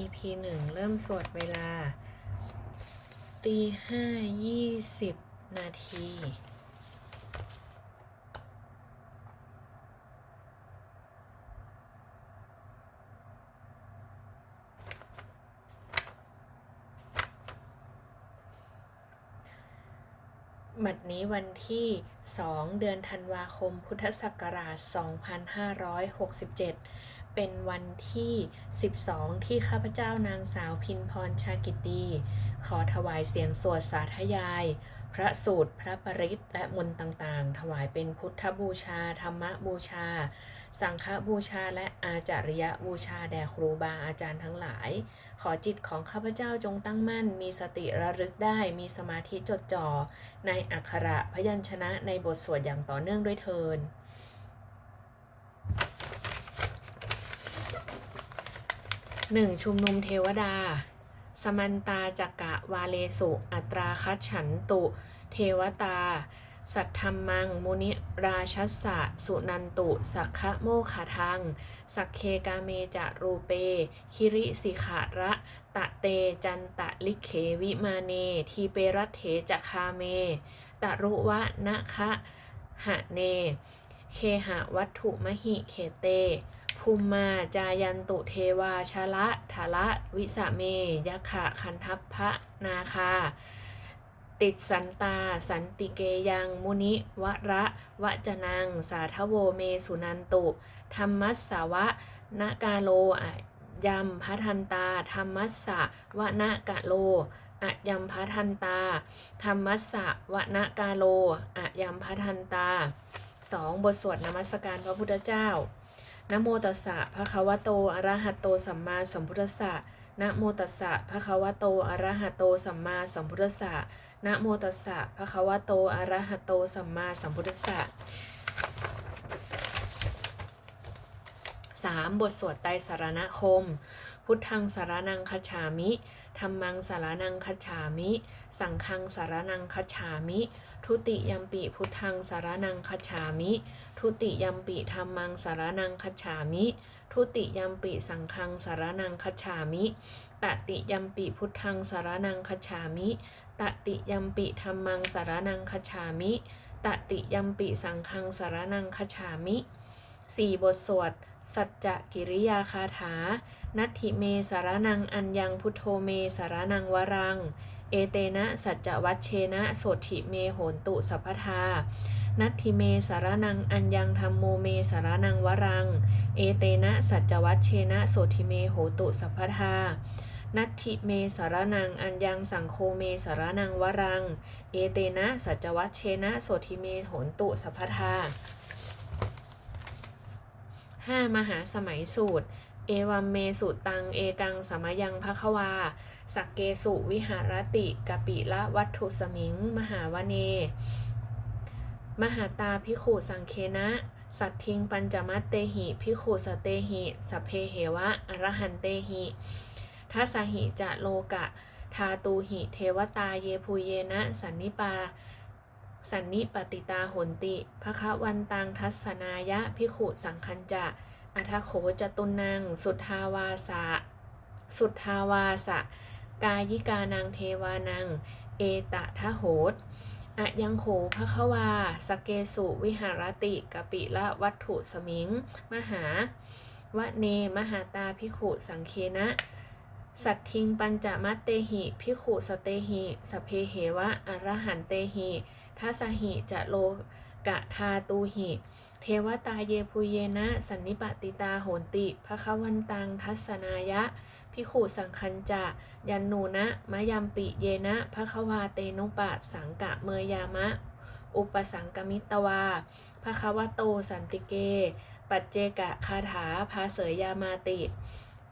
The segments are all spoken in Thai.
EP หนึ่งเริ่มสวดเวลาตีห้ายี่สิบนาที บัดนี้วันที่ 2 เดือนธันวาคมพุทธศักราช 2567 เป็นวันที่ 12 ที่ข้าพเจ้านางสาวพินพรชากิตี ขอถวายเสียงสวดสาธยาย พระสูตร พระปริตและมนต์ต่างๆ ถวายเป็นพุทธบูชา ธรรมบูชา สังฆบูชาและอาจาริยบูชาแด่ครูบาอาจารย์ทั้งหลาย ขอจิตของข้าพเจ้าจงตั้งมั่น มีสติระลึกได้ มีสมาธิจดจ่อ ในอักขระพยัญชนะในบทสวดอย่างต่อเนื่องด้วยเทิน หนึ่งชุมนุมเทวดา สมันตาจักะวาเลสุ อัตราคัจฉันตุ เทวตา สัทธรรมัง มุนิราชัสสะ สุนันตุ สักขะโมขาทัง สักเคกาเมจะรูเป คิริสิขาระตะเตจันตะลิเขวิมาเน ทีเปรัตเถจะคาเม ตะรุวะนะคะหะเน เคหะวัตถุมหิเขเต ภูมิมาจายันตุเทวาชะละทะละวิสะเมยะขะคันทัพพะนาคา ติดสันตา สันติเกยังมุนิวระวะจนัง สาทโวเมสุนันตุ ธรรมัสสาวะนกาโลอะยัมพัทันตา ธรรมัสสะวะนะกะโลอะยัมพัทันตา ธรรมัสสะวะนะกาโลอะยัมพัทันตาสองบทสวดนมัสการพระพุทธเจ้า นะโมตัสสะภะคะวะโตอะระหะโตสัมมาสัมพุทธัสสะนะโมตัสสะภะคะวะโตอะระหะโตสัมมาสัมพุทธัสสะนะโมตัสสะภะคะวะโตอะระหะโตสัมมาสัมพุทธัสสะสามบทสวดไตรสารณคม พุทธังสารนังคัจฉามิธรรมังสารนังคัจฉามิ สังฆังสารนังคัจฉามิ ทุติยัมปิพุทธังสารนังคัจฉามิ ทุติยัมปิธรรมังสารนังคัจฉามิ ทุติยัมปิสังฆังสารนังคัจฉามิ ตติยัมปิพุทธังสารนังคัจฉามิ ตติยัมปิธรรมังสารนังคัจฉามิ ตติยัมปิสังฆังสารนังคัจฉามิสี่บทสวด สัจจกิริยาคาถา นัตถิเมสารนังอัญญังพุทโธเมสารนังวรัง เอเตนะ สัจจวัชเชนะโสถิเมโหนตุสัพพทา นัตถิเมสารนัง อัญญังธรรมโมเมสารนังวรัง เอเตนะ สัจจวัชเชนะโสถิเมโหตุสัพพทา นัตถิเมสารนัง อัญญังสังโฆเมสารนังวรัง เอเตนะ สัจจวัชเชนะโสถิเมโหนตุสัพพทาห้ามหาสมัยสูตร เอวัมเมสุตัง เอกังสมยังภควา สักเกสุวิหารติกปิละวัตถุสมิง มหาวเน มหาตาพิขูสังเคนะ สัตทิงปัญจมัตเตหิพิขูสเตหิสพเพเหวะอรหันเตหิทัสหิจะโลกะ ทาตูหิเทวตาเยภูเยนะ สันนิปา สันนิปติตาหนติภคะวันตังทัศนายะพิขุสังคัญจะอัทโขจตุนัง สุทธาวาสะ สุทธาวาสะ กายิกานังเทวานัง เอตะทะโหตอะยังโขภควา สเกสุวิหารติกปิละวัตถุสมิง มหาวะเน มหาตาพิขุสังเคนะ สัตทิงปัญจมัตเตหิพิขุสเตหิสเพเหวะอรหันเตหิทัสหิจะโลกะทาตูหิ เทวตาเยปุเยนะ สันนิปติตาโหนติภคะวันตังทัศนายะ พิขุสังคัญจะ ยันนูนะมะยัมปิเยนะภควาเตนุปะสังกะเมยามะ อุปสังกมิตวาภควโตสันติเก ปัจเจกะคาถาภาเสยยามาติ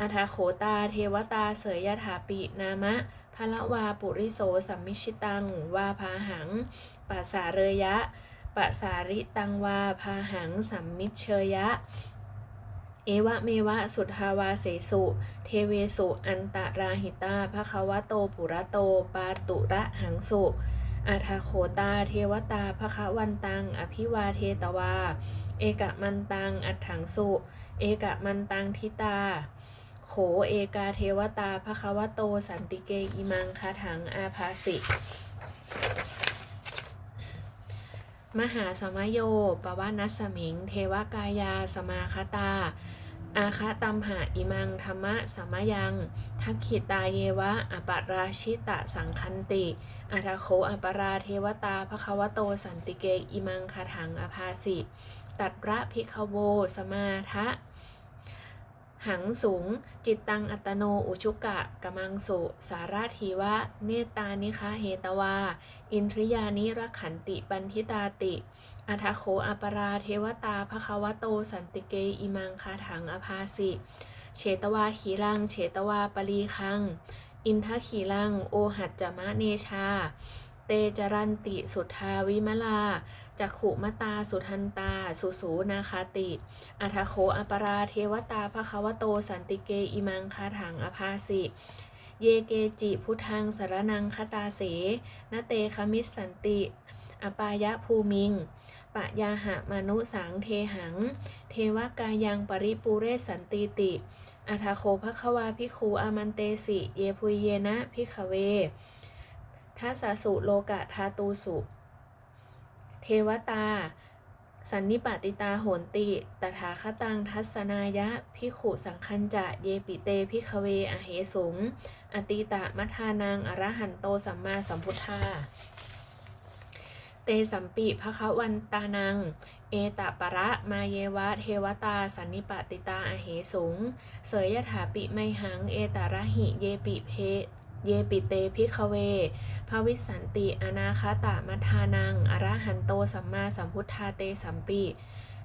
อัทาโขตาเทวตาเสยยถาปินามะพละวาปุริโสสัมมิชิตัง วาพาหังปัสสาเรยะ ปัสาริตังวาพาหังสัมมิเชยะ เอวะเมวะสุทธาวาเสสุ เทเวสุ อันตราหิตาภควโตปุระโต ปาตุระหังสุอาทาโขตาเทวตาภควันตัง อภิวาเทตวา เอกมันตัง อัฏฐังสุ เอกมันตังทิตาโคโขเอกาเทวตาภควโต สันติเกอิมังคาถังอาภาสิ มหาสมโยปวานัสมิง เทวกายา สมาคตา อาคาตัมหะอิมังธรรมะสมยัง ทักขิตาเยวะ อปราชิตะสังคันติอัทโคอปราเทวตาภควโตสันติเกอิมังคาถังอภาสิ ตัดระพิคโว สมาทะ หังสูง จิตตังอัตโนอุชุกะกมังสุสาราทีวะ เนตานิคะเหตวา อินทริยานิรขันติปันทิตาติ อัทโคอปราเทวตาภควโตสันติเกอิมังคาถังอภาสิเฉตวาขีรังเฉตวาปรีคัง อินทขีรัง โอหัจจมะเนชา เตจรันติสุทธาวิมลา จักขุมตา สุทันตา สุสูนาคาติ อัทโคอปราเทวตาภควโตสันติเกอิมังคาถังอภาสิเยเกจิพุทธังสารนังคตาเสนเตคมิสสันติ อปายะภูมิง ปะยาหะมนุสังเทหัง เทวกายังปริปูเรสสันติติ อัทโคภควาพิคูอามันเตสิ เยพุยเยนะพิขเวทัสสุโลกะทาตูสุ เทวตา สันนิปาติตาโหนติ ตถาคตังทัศนายะ พิขุสังคัญจะ เยปิเตพิขเวอเหสุง อติตะมัทานังอรหันโตสัมมาสัมพุทธา เตสัมปิภคะวันตานัง เอตปะระมาเยวะเทวตา สันนิปาติตาอเหสุง เสยยถาปิไมหัง เอตระหิเยปิเพ เยปิเตพิขเวภวิสันติอนาคาตามัทานัง อรหันโตสัมมาสัมพุทธาเตสัมปิ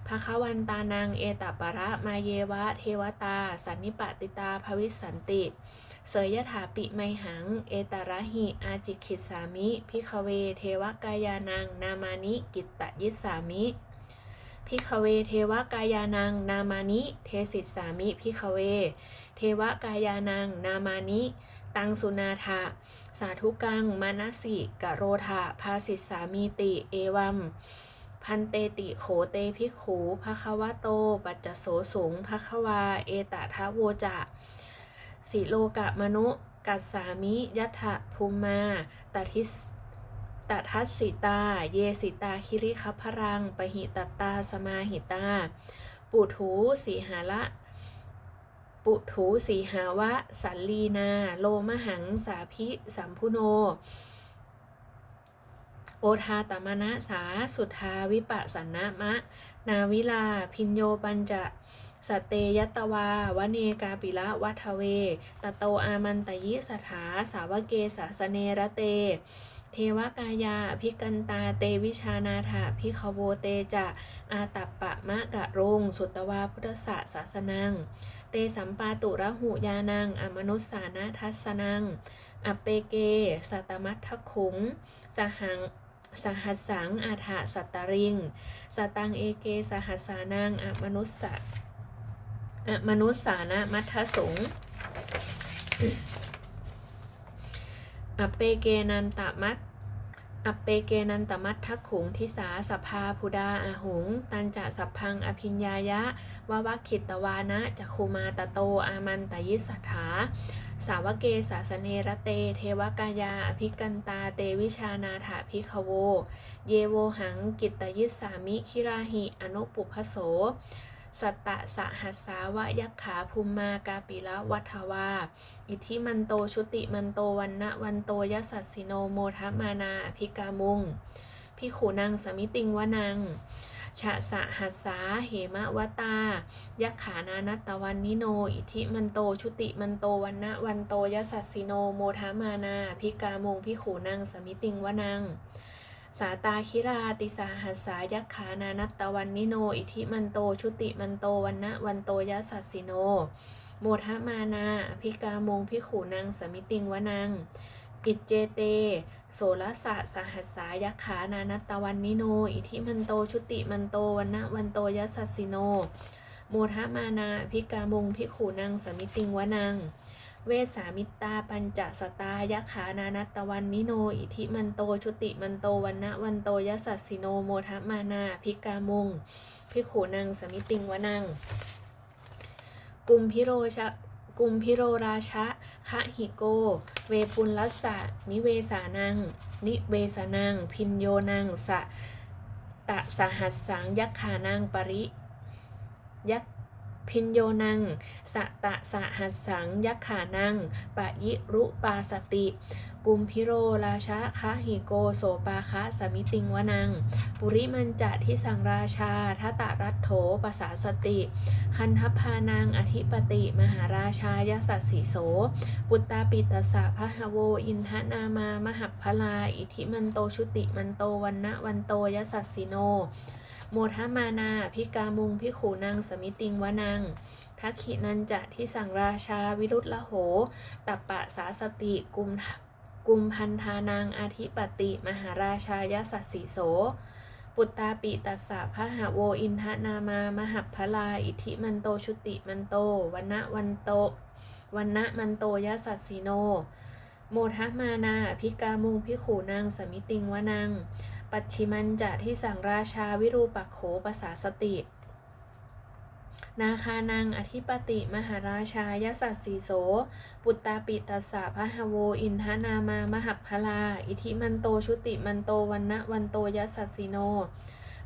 ภควันตานัง เอตปะระมาเยวะ เทวตา สันนิปติตาภวิสันติ เสยยถาปิไมหัง เอตระหิ อาจิคิดสามิ พิขเว เทวกายานัง นามานิ กิตตยิสสามิ พิขเว เทวกายานัง นามานิ เทสิสสามิ พิขเว เทวกายานัง นามานิ ตังสุนาทะ สาธุกัง มานาสิกะโรธาภาสิสามีติ เอวัม พันเตติโขเตพิขูภควะโต ปัจจโสสูงภควา เอตทะโวจะสิโลกะมนุกัสสามิยัตถภูมาตทิสตทัสสิตา เยสิตา คิริคัพพรังปหิตตตาสมาหิตา ปุถูสีหาละ ปุถูสีหาวะ สัลลีนา โลมหัง สาพิสัมพุโน โอทาตมนะสา สุทาวิปัสสนะมะ นาวิลา พินโยปัญจะสเตยตวาวเนกาปิละวัทเว ตโตอามันตยิสถา สาวเกสาสเนระเต เทวกายาพิกันตาเตวิชานาถาพิขโวเตจะ อาตัปปะมะกะรง สุตวาพุทธศาสสนัง ตสัมปาตุระหุยานัง อมนุสสานาทัสนังอเปเก สัตมัททขุง สหังสหัสสังอาถาสัตตริง สตังเอเก สหัสสานังอมนุสสะอมนุสสานะมัทธสงอเปเกนันตมัต อเปเกนันตมัตทักขุงทิสาสภาพุดาอาหุง ตันจะสัพพังอภิญญายะวะวัคคิตวานะจักคูมาตโตอามันตยิสัทธาสาวเกสาสเนระเต เทวกายา อภิกันตาเตวิชานาถาภิกขโว เยโวหังกิตตยิสสามิคิราหิ อนุปุพโส สัตตะสหัสสาวะยักขาภูมมากาปิละวัทวา อิทธิมันโตชุติมันโตวันนะวันโตยสัสสิโนโมทมานาภิกามุงพิขูนังสมิติงวนังชะสะหัสสาเหมะวตา ยักขานานัตตวันนิโน อิทิมันโต ชุติมันโตวันนะวันโตยสัสสิโน โมทะมานาภิกามุงพิขูนังสมิติงวนัง สาตาคิราติสาหัสสายักขานานัตตวันนิโน อิทิมันโต ชุติมันโตวันนะวันโตยสัสสิโน โมทมานาอภิกามงพิขูนังสมิติงวนังอิจเจเต โสรสะสหัสสายักขานานัตตวันนิโน อิทิมันโต ชุติมันโตวันนะวันโตยสัสสิโน โมทมานาอภิกามงพิขูนังสมิติงวนัง เวสามิตาปัญจสตายักขานานัตวันนิโน อิทิมันโตชุติมันโตวันนะวันโตยสัสสิโนโมทะมานาพิกามุงพิขูนังสมิติงวนัง กุมพิโรชะกุมพิโรราชะคะหิโก เวปุลลัสสะนิเวสานัง นิเวสานัง พินโยนังสะตะสหัสสังยักขานังปริยัก พินโยนังสะตะสหัสสัง ยักขานัง ปะยิรุปาสติ กุมพิโรราชะคะหิโกโสปาคะสมิติงวนัง ปุริมันจะทิสังราชาทัตรัตโถปสาสติ คันทพานางอธิปติ มหาราชายสัสสีโส ปุตตาปิตสะพะหโว อินทนามามหัพพลา อิทิมันโตชุติมันโตวันนะวันโตยสัสสิโน โมทมานาพิกามุงพิขูนางสมิติงวนังทักขินันจะทิสังราชาวิรุตละโหตัปปะสาสติกุมกุมพันธานางอาธิปติ มหาราชายสัสสีโส ปุตตาปิตัสสะพะหะโวอินทนามามหัพพลา อิทิมันโตชุติมันโตวันนะวันโตวันนะมันโตยสัสสีโน โมทมานาพิกามุงพิขูนางสมิติงวนัง ปัจฉิมันจะที่สังราชาวิรูปักโขปสาสติ นาคานังอธิปติมหาราชายสัสสีโส ปุตตาปิตัสะพะหะโว อินทนามามหัพพลา อิทิมันโตชุติมันโตวันนะวันโตยสัสสีโน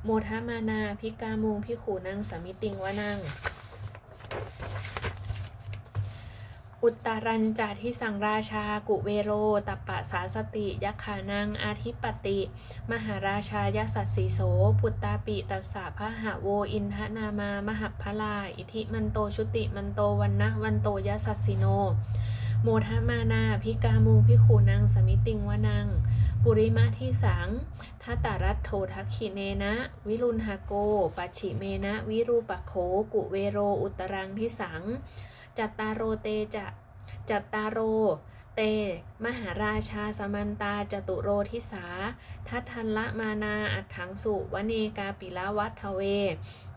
โมทมานาพิกามุงพิขูนางสมิติงวนัง อุตตรัญจาทิสังราชา กุเวโรตัปปะสาสติยักขานังอาทิปติ มหาราชายสัสสีโส ปุตตาปิตัสสะพะหะโวอินทนามามหัพลา อิทิมันโตชุติมันโตวันนะวันโตยสัสสิโน โมทมานาพิกามุงพิขูนางสมิติงวนัง ปุริมะที่สังทัตตารัตโททักขิเนนะ วิรุณหโก ปัจฉิเมนะ วิรูปโข กุเวโร อุตรังที่สัง จัตตารโรเตจะจัตตารโรเต มหาราชาสมันตาจตุโรทิสา ทัตทันละมานาอัฏฐังสุวเนกาปิละวัฒเว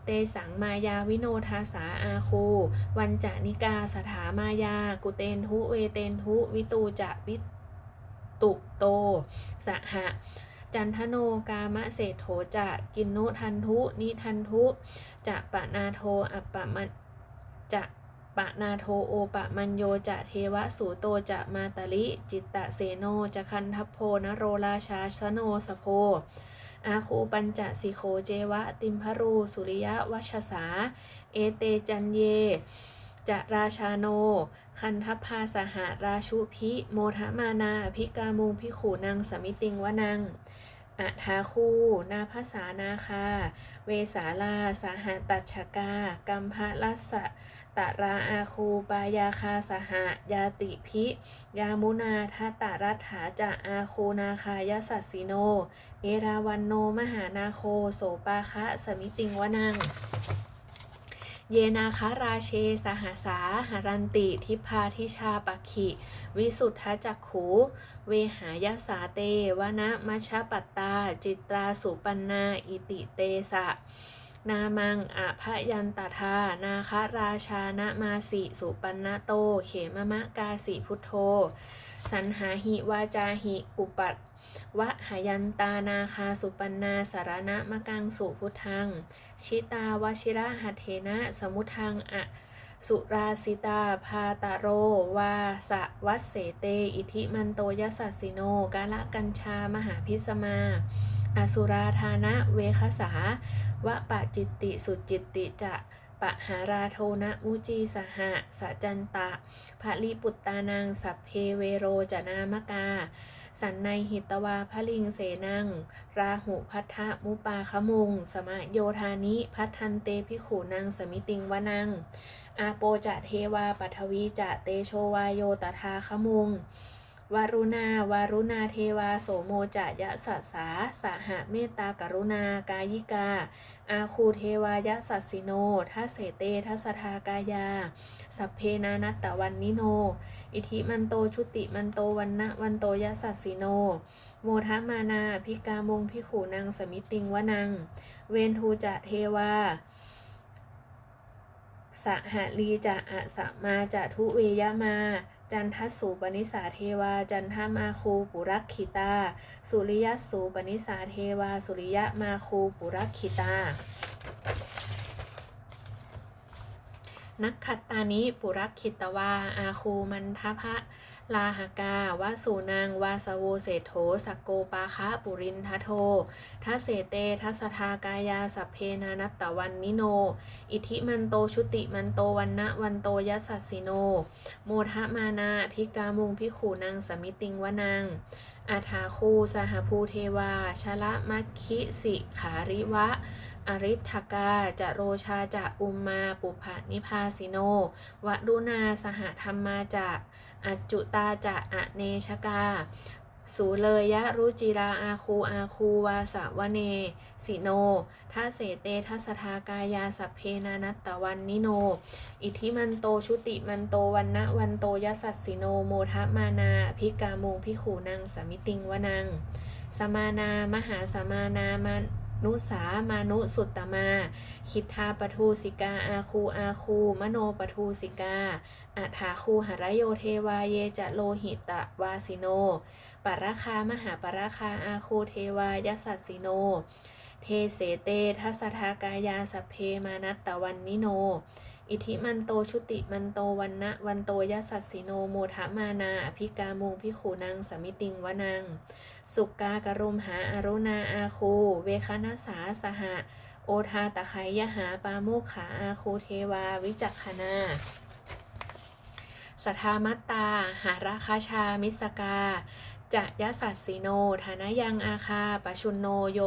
เตสังมายาวิโนทาสาอาคู วันจานิกาสถามายา กุเตนทุเวเตนทุวิตูจะวิตุโต สหะจันทโนกามะเศรษโถจะกินโนทันทุ นิทันทุ จะปะนาโทอัปปะมันจะ ปะนาโทโอปะมัญโยจะเทวะสูโตจะมาตลิ จิตตะเสโนจะคันทัพโพนโรราชาชโนสโพ อาคูปัญจสิโคเจวะ ติมพรูสุริยะวัชสา เอเตจันเย จะราชาโน คันทัพพาสหราชุพิ โมทมานาพิกามุงพิขูนางสมิติงวนังอัทาคู นาภาษานาคา เวสาลา สาหตัชกา กัมภะลัสสะ ตราอาคูปายาคาสหายาติพิ ยามุนาทัตตรัฐาจะอาคูนาคายสัสสิโน เอราวันโนมหานาโคโสปาคะสมิติงวนัง เยนาคาราเชสหสาหารันติทิพาทิชาปักขิ วิสุทธจักขูเวหายาสาเตวนะมัชปัตตา จิตราสุปันนา อิติเตสะ นามังอภยันตทา นาคราชานะมาสิ สุปันนโต เขมมะกาสิพุทโธ สันหาหิวาจาหิอุปัตวะหายันตานาคาสุปันนาสารณะมะกังสุพุทธัง ชิตาวชิระหัตเถนะสมุทังอะสุราสิตา พาตาโร วาสะวัสเสเต อิทิมันโตยสัสสิโน กาละกัญชามหาพิสมา อสุราธานะ เวคสา วะปะจิตติสุจิตติจะปะหาราโทนะมุจีสหะสัจจันตะภลิปุตตานังสัพเพเวโรจนามกา สันในหิตวาพลิงเสนัง ราหุพัทธมุปาขมุง สมะโยธานิพัทธันเตพิขูนังสมิติงวนัง อาโปจะเทวาปัทวีจะเตโชวายโยตถาขมุงวารุณาวารุณาเทวาโสโมจะยะสัสสาสหะเมตตากรุณากายิกา อาคูเทวายะสัสสิโนทัสเสเตทัสทากายา สัพเพนานัตตวันนิโน อิทิมันโตชุติมันโตวันนะวันโตยะสัสสิโน โมทะมานาพิกามงพิขูนางสมิติงวนัง เวนทูจะเทวาสหลีจะอะสะมาจะทุเวยะมา จันทสสูปนิสาเทวา จันทมาคูปุรักขิตา สุริยสูปนิสาเทวา สุริยมาคูปุรักขิตา นักขัตตานิปุรักขิตวา อาคูมันทพะ ลาหกาวาสูนางวาสโวเศโถสักโกปาคะปุรินทโททัเสเตทัสทากายาสัพเพนานัตตวันนิโน อิทิมันโตชุติมันโตวันนะวันโตยสสสสิโน โมทะมานาพิกามุงพิขูนางสมิติงวนังอาทาคูสหภูเทวา ชละมัคคิสิขาริวะ อริทกา จะโรชาจะอุมมา ปุพะนิพาสิโนวดุนาสหธรรมาจะ อัจจุตาจะอะเนชกา สูเลยะรุจิราอาคูอาคูวาสวเนสิโนทัสเสเตทัสทากายาสัพเพนานัตตวันนิโน อิทิมันโตชุติมันโตวันนะวันโตยสัสสิโนโมทะมานาพิกามุงพิขูนังสมิติงวนัง สมานา มหาสมานามา นุสามานุสุตตมา คิทธาปทูสิกาอาคูอาคู มโนปทูสิกาอัฏฐาคูหรโยเทวาเยจะโลหิตะวาสิโน ปราคามหาปราคาอาคูเทวายสัสสิโน เทเสเตทัสทากายาสเพมานัตตวันนิโน อิทิมันโตชุติมันโตวันนะวันโตยสัสสิโนโมทะมานาอภิกามุงพิขูนังสมิติงวนัง สุกกากรุมหาอารุณาอาคู เวคณสาสหะ โอทาตะไคยหาปาโมกขาอาคูเทวาวิจักขณาสัทธามัตตา หาราคาชา มิสกา จะยสัสสิโน ฐานะยังอาคาปชุนโนโย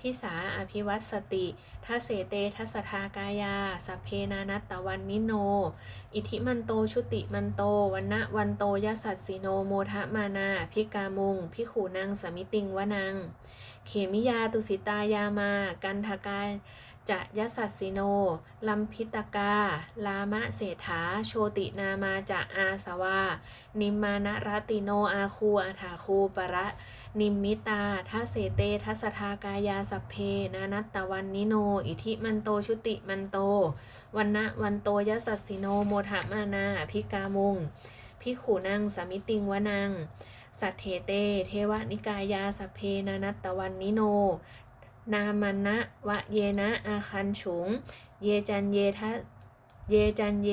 ทิสาอภิวัตสติทัเสเตทัสทากายา สัพเพนานัตตวันนิโน อิทิมันโตชุติมันโตวันนะวันโตยสัสสิโนโมทะมานา พิกามุง พิขูนังสมิติงวนัง เขมิยาตุสิตายามา กันทกา จะยสัสสิโน ลัมพิตกา ลามะเศรษฐา โชตินามาจะอาสวา นิมมานรติโนอาคูอาถาคูปะระ นิมมิตาทัเสเตทัสทากายาสัพเพ นานัตตวันนิโน อิทิมันโตชุติมันโต วันนะวันโตยสัสสิโน โมทะมานาพิกามุงพิขูนังสามิติงวนังสัทเทเต เทวนิกายาสัพเพนานัตตวันนิโน นามันนะวะเยนะ อาคันฉุง เยจันเยทะเยจันเย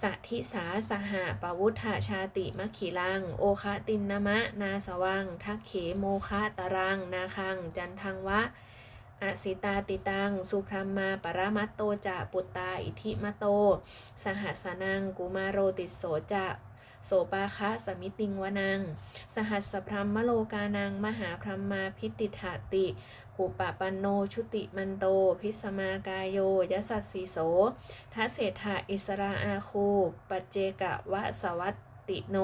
สัทิสาสหะปวุฒชาติมขีลัง โอคะตินนมะ นาสวัง ทักเขโมคะตรัง นาคัง จันทังวะอสิตาติตัง สุพรมมาปรมัตโตจะปุตตาอิทิมะโต สหัสนัง กุมาโรติโสจะโสปาคะสมิติงวนัง สหัสสพรหมโลกานัง มหาพรหมาพิติถาติ อุปปันโนชุติมันโต พิสมากายโยยสัสสีโสทัศเศธาอิสราอาคู ปัจเจกะวะสวัตติโน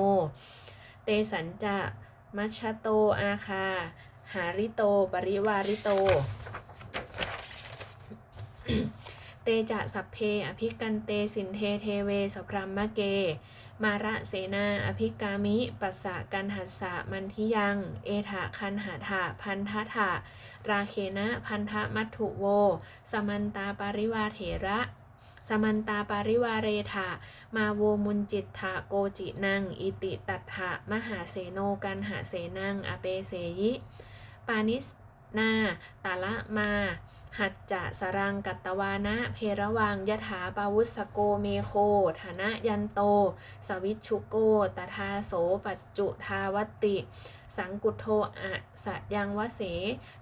เตสัญจะ มัชชโตอาคา หาริโต ปริวาริโต เตจะสัพเพ อภิกันเตสินเทเทเวสพรัมมะเก มาระเสนา อภิกามิ ปัสสะกันหัสสะมันทิยัง เอถะคันหาถะพันทะถะราเคนะพันธมัตถุโว สมันตาปาริวาเถระ สมันตาปาริวาเรถะมาโวมุนจิตถะโกจินัง อิติตัถะมหาเสโนกันหาเสนัง อเปเสยิ ปานิสนาตาละมา หัจจะสรังกัตตวานะเพระวังยถาปาวุสโกเมโค ฐานะยันโต สวิชุโก ตทาโสปัจจุทาวติ สังกุโทอะสะยังวเส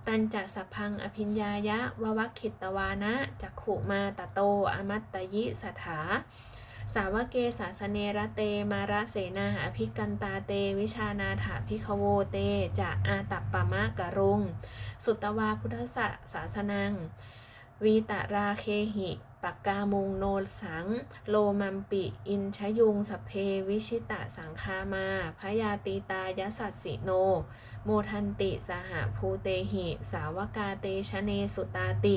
ตันจะสัพพังอภิญญายะววัคคิตวานะจักขุมาตะโตอมัตตยิสถา สาวเกสาสเนระเตมาระเสนาอภิกันตาเต วิชานาถาพิคโวเตจะอาตัปปะมะกะรุง สุตตวาพุทธสะสาสนัง วีตราเคหิปักกามุงโนสัง โลมัมปิ อินชยุงสเพวิชิตะสังคามาพยาตีตายสัสสิโน โมทันติสหภูเตหิ สาวกาเตชะเนสุตาติ